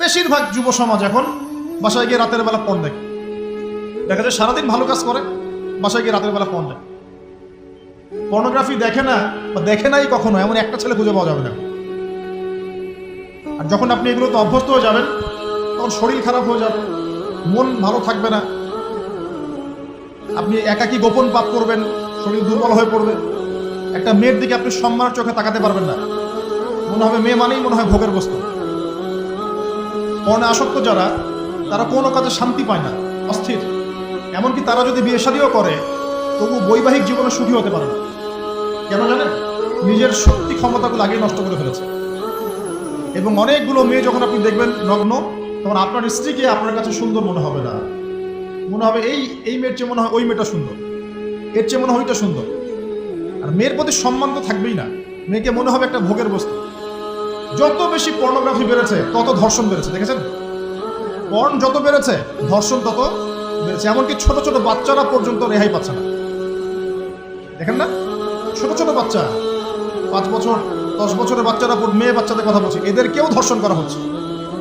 বেশিরভাগ যুব সমাজ এখন বাসায় গিয়ে রাতের বেলা পণ দেখে। দেখা যায় সারাদিন ভালো কাজ করে, বাসায় গিয়ে রাতের বেলা পণ দেখে। পর্নোগ্রাফি দেখে না বা দেখে নাই কখনো, এমন একটা ছেলে খুঁজে পাওয়া যাবে না। আর যখন আপনি এগুলোতে অভ্যস্ত হয়ে যাবেন, তখন শরীর খারাপ হয়ে যাবে, মন ভালো থাকবে না। আপনি একাকী গোপন পাপ করবেন, শরীর দুর্বল হয়ে পড়বে। একটা মেয়ের দিকে আপনি সম্মানের চোখে তাকাতে পারবেন না। মনে হবে মেয়ে মানেই মনে হয় ভোগের বস্তু। পর্ণে আসক্ত যারা, তারা কোনো কাজে শান্তি পায় না, অস্থির। এমনকি তারা যদি বিয়ে শাদিও করে, তবু বৈবাহিক জীবনে সুখী হতে পারে না। কেন জানেন? নিজের শক্তি ক্ষমতাগুলো আগেই নষ্ট করে ফেলেছে। এবং অনেকগুলো মেয়ে যখন আপনি দেখবেন নগ্ন, তখন আপনার স্ত্রীকে আপনার কাছে সুন্দর মনে হবে না। মনে হবে, এই এই মেয়ের চেয়ে মনে হয় ওই মেয়েটা সুন্দর। এর চেয়ে মনে হয় ওইটা সুন্দর। আর মেয়ের প্রতি সম্মান তো থাকবেই না। মেয়েকে মনে হবে একটা ভোগের বস্তু। যত বেশি পর্নোগ্রাফি বেড়েছে, তত ধর্ষণ বেড়েছে, দেখেছেন? পর্ন যত বেড়েছে, ধর্ষণ তত বেড়েছে। এমনকি ছোট ছোট বাচ্চারা পর্যন্ত রেহাই পাচ্ছে না। দেখেন না? ছোট ছোট বাচ্চা, পাঁচ বছর, দশ বছরের বাচ্চারা, মেয়ে বাচ্চাদের কথা বলছে, এদেরকেও ধর্ষণ করা হচ্ছে।